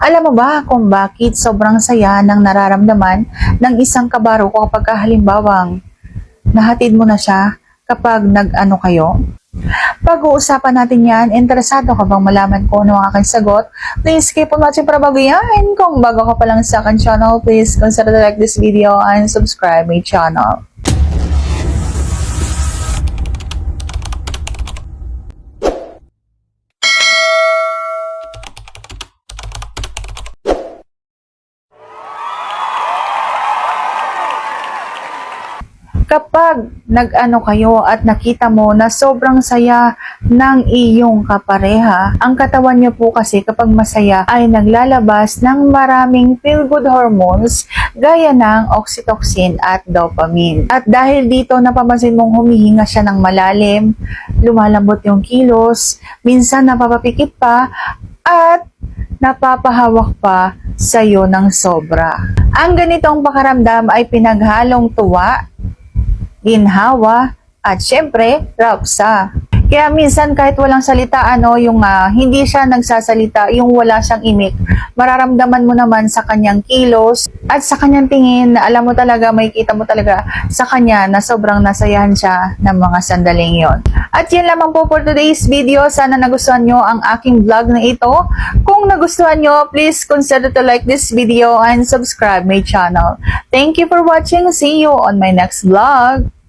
Alam mo ba kung bakit sobrang saya ng nararamdaman ng isang kabaro ko kapag halimbawang nahatid mo na siya kapag nag-ano kayo? Pag-uusapan natin yan, interesado ka bang malaman ko ang aking sagot? Please keep on watching para bago yan. Kung bago ka pa lang sa akin channel, please consider to like this video and subscribe my channel. Kapag nag-ano kayo at nakita mo na sobrang saya ng iyong kapareha, ang katawan niyo po kasi kapag masaya ay naglalabas ng maraming feel-good hormones gaya ng oxytocin at dopamine. At dahil dito napapansin mong humihinga siya ng malalim, lumalambot yung kilos, minsan napapapikit pa, at napapahawak pa sa'yo ng sobra. Ang ganitong pakaramdam ay pinaghalong tuwa, ginhawa, at syempre, rapsa. Kaya minsan kahit walang salita, ano, yung ah, hindi siya nagsasalita, yung wala siyang imik, mararamdaman mo naman sa kanyang kilos at sa kanyang tingin na alam mo talaga, makikita mo talaga sa kanya na sobrang nasayahan siya ng mga sandaling yon. At yan lamang po for today's video. Sana nagustuhan nyo ang aking vlog na ito. Kung nagustuhan nyo, please consider to like this video and subscribe my channel. Thank you for watching. See you on my next vlog.